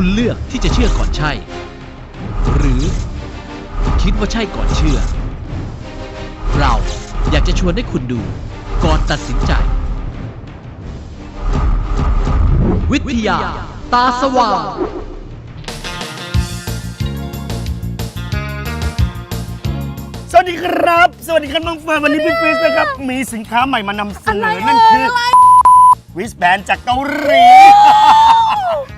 คุณเลือกที่จะเชื่อก่อนใช่ หรือ คิดว่าใช่ก่อนเชื่อ เราอยากจะชวนให้คุณดูก่อนตัดสินใจ วิทยา ตาสว่างสวัสดีครับ สวัสดีครับน้องเฟิร์นวันนี้พี่ฟิสนะครับ มีสินค้าใหม่มานำเสนอนั่นคือ วิสแบนจากเกาหลี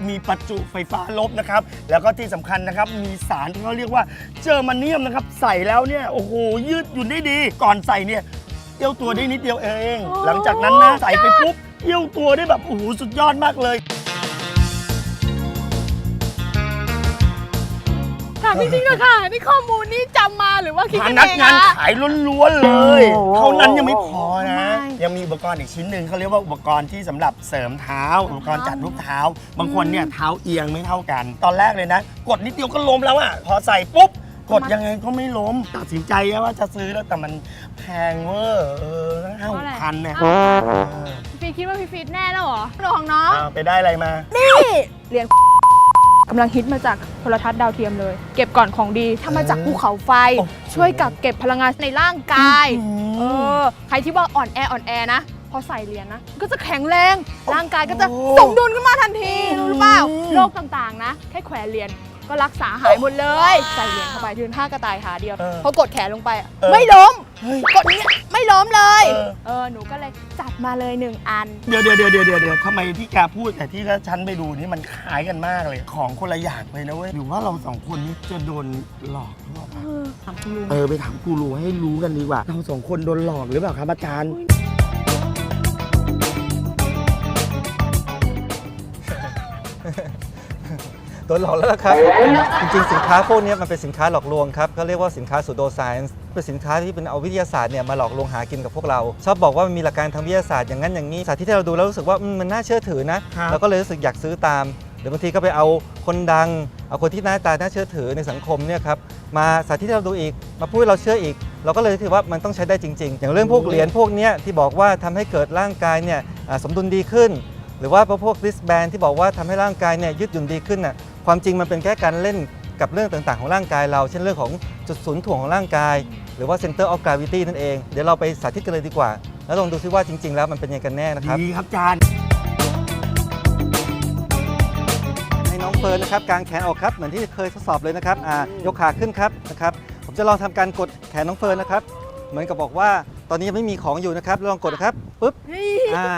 มีประจุไฟฟ้าลบนะครับ แล้วก็ที่สำคัญนะครับ มีสารที่เขาเรียกว่าเจอร์มาเนียมนะครับ ใส่แล้วเนี่ย โอ้โห ยืดหยุ่นได้ดี ก่อนใส่เนี่ยเอี้ยวตัวได้นิดเดียวเอง หลังจากนั้นนะ ใส่ไปปุ๊บเอี้ยวตัวได้แบบ โอ้โห สุดยอดมากเลยามจริงๆเลยค่ะ นี่ข้อมูลนี่จำมาหรือว่าคิดพกันนักเองงานอะขายล้วนๆเลย โอ้โห เท่านั้นยังไม่พอนะไม่ยังมีอุปกรณ์อีกชิ้นหนึ่งเขาเรียกว่าอุปกรณ์ที่สำหรับเสริมเท้า อุปกรณ์จัดรูปเท้า บางคนเนี่ยเท้าเอียงไม่เท่ากัน ตอนแรกเลยนะ กดนิดเดียวก็ล้มแล้วอะพอใส่ปุ๊บ กดยังไงก็ไม่ล้ม ตัดสินใจว่าจะซื้อแล้วแต่มันแพงเวอร์เออห้าหกพันเนี่ยเออพี่คิดว่าพี่ฟิตแน่แล้วเหรอเรื่องของน้อง เอาไปได้อะไรมา นี่เรียน กำลังฮิตมาจากโทรทัศน์ดาวเทียมเลย เก็บก่อนของดีทำมาจากภูเขาไฟ โอ้โหช่วยกักเก็บพลังงานในร่างกายอืมเออใครที่ว่าอ่อนแออ่อนแอนะ พอใส่เหรียญนะ ก็จะแข็งแรง ร่างกายก็จะโอ้สมดุลขึ้นมาทันทีรู้หรือเปล่าอืม โรคต่างๆนะ แค่แขวนเหรียญ ก็รักษาหายหมดเลยใส่เหรียญเข้าไปยืนท่ากระต่ายขาเดียวเออพอกดแขนลงไปอะเออไม่ล้มเฮ้ยกดนี้ไม่ล้มเลยเออ เออหนูก็เลยจัดมาเลยหนึ่งอัน เดี๋ยวเดี๋ยวเดี๋ยวเดี๋ยวเดี๋ยวทำไมที่แกพูดแต่ที่ฉันไปดูนี่มันคล้ายกันมากเลย ของคนละอย่างเลยนะเว้ยหรือว่าเราสองคนนี้จะโดนหลอกหรือเปล่าเออถามคุณลุงเออไปถามกูรูให้รู้กันดีกว่า เราสองคนโดนหลอกหรือเปล่าครับอาจารย์ ดนหลอกแล้วล่ะครับ จริงๆ สินค้าพวกนี้มันเป็นสินค้าหลอกลวงครับเขาเรียกว่าสินค้าสูโดไซน์เป็นสินค้าที่เป็นเอาวิทยาศาสตร์เนี่ยมาหลอกลวงหากินกับพวกเรา ชอบบอกว่ามันมีหลักการทางวิทยาศาสตร์อย่างนั้นอย่างนี้สาธิตที่เราดูแล้วรู้สึกว่าอืมมันน่าเชื่อถือนะ ครับ เราก็เลยรู้สึกอยากซื้อตาม หรือบางทีก็ไปเอาคนดัง เอาคนที่หน้าตาน่าเชื่อถือในสังคมเนี่ยครับมาสาธิตให้เราดูอีก มาพูดให้เราเชื่ออีก เราก็เลยถือว่ามันต้องใช้ได้จริง ๆ อย่างเรื่องพวกเหรียญพวกเนี้ยที่บอกว่าทำให้เกิดร่างกายเนี่ยอ่าสมดุลดีขึ้น หรือว่าพวก wristband ที่บอกว่าทำให้ร่างกายเนี่ยยืดหยุ่นดีขึ้นน่ะ ความจริงมันเป็นแค่การเล่นกับเรื่องต่างๆ ของร่างกายเรา เช่นเรื่องของจุดศูนย์ถ่วงของร่างกาย หรือว่า center of gravity นั่นเอง เดี๋ยวเราไปสาธิตกันเลยดีกว่า แล้วลองดูซิว่าจริง ๆ แล้วมันเป็นยังไงกันแน่นะครับ ดีครับอาจารย์ ให้น้องเฟิร์นนะครับกางแขนออกครับเหมือนที่เคยทดสอบเลยนะครับอ่ายกขาขึ้นครับนะครับผมจะลองทำการกดแขนน้องเฟิร์นนะครับเหมือนกับบอกว่าตอนนี้ยังไม่มีของอยู่นะครับลองกดนะครับปุ๊บอ่า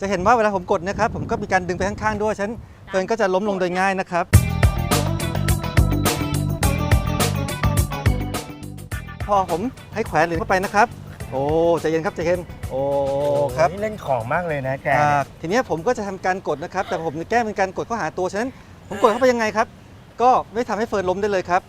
จะเห็นว่าเวลาผมกดนะครับผมก็มีการดึงไปข้างๆด้วยฉะนันเฟิร์นก็จะล้มลงโดยง่ายนะครับ พอผมให้แขวนเหรียญเข้าไปนะครับ โอ้ใจเย็นครับใจเย็นโอ้ครับนี่เล่นของมากเลยนะแกอ่าทีเนี้ยผมก็จะทำการกดนะครับ แต่ผมแก้เป็นการกดเข้าหาตัวฉะนั้น ผมกดเข้าไปยังไงครับ ก็ไม่ทำให้เฟิร์นล้มได้เลยครับ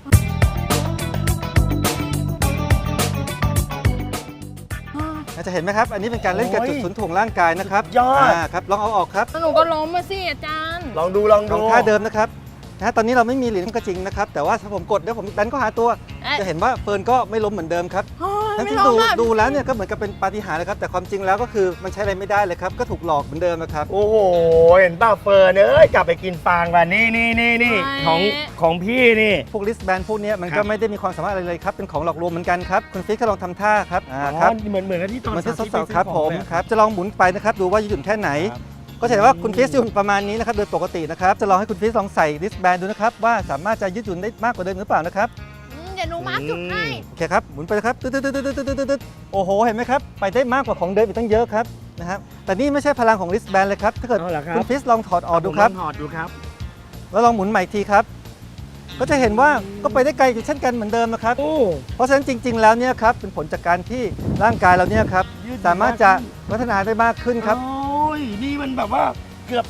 จะเห็นไหมครับ อันนี้เป็นการเล่นกับโอ้ยจุดศูนย์ถ่วงร่างกายนะครับสุดยอดาครับ ลองเอาออกครับหนูก็ล้มมาสิอาจารย์ ลองดูลองลดูองท่าเดิมนะครับนะตอนนี้เราไม่มีเหรียญก็จริงนะครับ แต่ว่าถ้าผมกดแล้วผมดันเข้าหาตัวเอ๊ะ จะเห็นว่าเฟิร์นก็ไม่ล้มเหมือนเดิมครับเฮ้ยทั้งไม่ที่ล้ดูมอะดูแล้วเนี่ยก็เหมือนกับเป็นปาฏิหาริย์เลยครับแต่ความจริงแล้วก็คือมันใช้อะไรไม่ได้เลยครับก็ถูกหลอกเหมือนเดิมนะครับ โอ้โห เห็นป่าเฟิร์นเอ้ยกลับไปกินฟางกันนี่นี่นี่นี่ของของพี่นี่ พวกลิสแบนพวกเนี้ยมันครัก็บไม่ได้มีความสามารถอะไรเลยครับ เป็นของหลอกลวงเหมือนกันครับคุณฟิกก็ลองทำท่าครับอ่าอ๋อครับเหมือนเหมือนกับที่ตอนมันที่ทดาสอบไปครับซื้ผขอมงเลยครับจะลองหมุนไปนะครับดูว่ายืดหยุ่นแค่ไหนครับก็จะเห็นว่าคุณฟิสยืนประมาณนี้นะครับโดยปกตินะครับ จะลองให้คุณฟิสลองใส่ลิสแบนดูนะครับว่าสามารถจะยืดหยุ่นได้มากกว่าเดิมหรือเปล่านะครับอืม เดี๋ยวหนูมาร์กจุดให้ โอเคครับ หมุนไปครับตึ๊ดตึ๊ดตึ๊ดตึ๊ดตึ๊ดตึ๊ดโอ้โห เห็นไหมครับ ไปได้มากกว่าของเดิมอีกตั้งเยอะครับนะครับ แต่นี่ไม่ใช่พลังของริสแบนเลยครับ ถ้าเกิดเอาเหรอครับ คุณฟิสลองถอดออกดูครับ ผมลงถอดดูครับ แล้วลองหมุนใหม่อีกทีครับ ก็จะเห็นว่าก็ไปได้ไกลอยู่เช่นกันเหมือนเดิมนะครับเพราะฉะนั้นจริง ๆ แล้วเนี่ยครับเป็นผลจากการที่ร่างกายเราเนี่ยครับดสามารถจะพัฒนาได้มากขึ้นครับ โอ้ยนี่มันแบบว่า เกือบ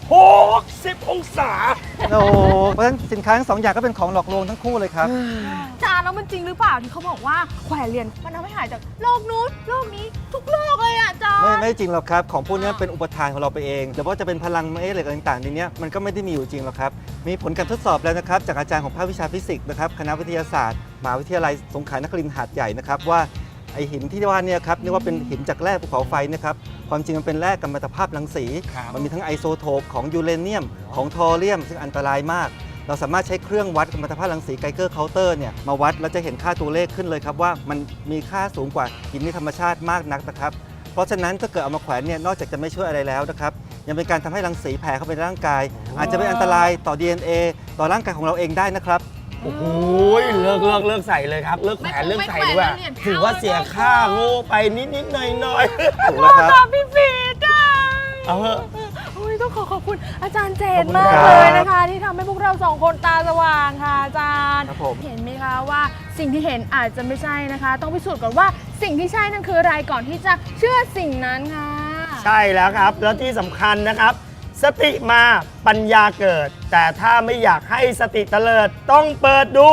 360 องศา โอ้โหเพราะฉะนั้นสินค้าทั้งสองอย่างก็เป็นของหลอกลวงทั้งคู่เลยครับอาจารย์แล้วมันจริงหรือเปล่าที่เขาบอกว่าแขวนเหรียญมันทำให้หายจากโรคนู้นโรคนี้ทุกโรคเลยอะอาจารไม่ย์ไม่จริงหรอกครับ ของพวกนี้เป็นอุปทานของเราไปเองแต่ว่าจะเป็นพลังเอ๊ะอะไรต่างๆในเนี้ยมันก็ไม่ได้มีอยู่จริงหรอกครับ มีผลการทดสอบแล้วนะครับ จากอาจารย์ของภาควิชาฟิสิกส์นะครับคณะวิทยาศาสตร์มหาวิทยาลัยสงขลานครินทร์หาดใหญ่นะครับว่า ไอหินที่ว่าเนี่ยครับเรียกว่าเป็นหินจากแร่ภูเขาไฟนะครับความจริงมันเป็นแร่กัมมันตภาพรังสี ครับมันมีทั้งไอโซโทปของยูเรเนียม ของทอเรียม ซึ่งอันตรายมาก เราสามารถใช้เครื่องวัดกัมมันตภาพรังสีไกเกอร์เคาน์เตอร์เนี่ยมาวัดแล้วจะเห็นค่าตัวเลขขึ้นเลยครับว่ามันมีค่าสูงกว่าหินในธรรมชาติมากนักนะครับเพราะฉะนั้นถ้าเกิดเอามาแขวนเนี่ยนอกจากจะไม่ช่วยอะไรแล้วนะครับยังเป็นการทำให้รังสีแผ่เข้าไปในร่างกาย อาจจะเป็นอันตรายต่อ DNA ต่อร่างกายของเราเองได้นะครับ โอ้โหเลิกเลิกเลิกใส่เลยครับ เลิกแขวนเลิกใส่ดีกว่าไม่แขวนแล้วเหรียญถือว่าเสียค่าโง่ไปนิดนิดๆหน่อยหน่อยถูกแล้วครับตอบพี่ฟีดอะๆเอาเถอะโอ้ยต้องขอขอบคุณอาจารย์เจนขอบคุณมากครับเลยนะคะ ที่ทำให้พวกเราสองคนตาสว่างค่ะอาจารย์ครับผมเห็นไหมคะว่าสิ่งที่เห็นอาจจะไม่ใช่นะคะ ต้องพิสูจน์ก่อนว่าสิ่งที่ใช่นั่นคืออะไรก่อนที่จะเชื่อสิ่งนั้นค่ะ ใช่แล้วครับ แล้วที่สำคัญนะครับ สติมาปัญญาเกิด แต่ถ้าไม่อยากให้สติเตลิดต้องเปิดดู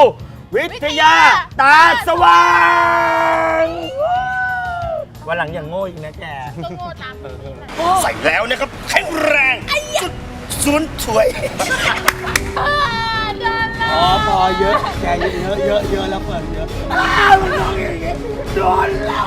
วิทยาตาสว่างวันหลังอย่างโง่อีกนะแก ต้องโง่ตามนี้แหละใส่แล้วนะครับ แข็งแรงสุดศูนย์ถวยอ่าเดินแล้วอ๋อพอเยอะ แกเยอะเยอะเยอะแล้วเปิดเยอะ อ้าวมันร้องอย่างงี้โดนแล้ว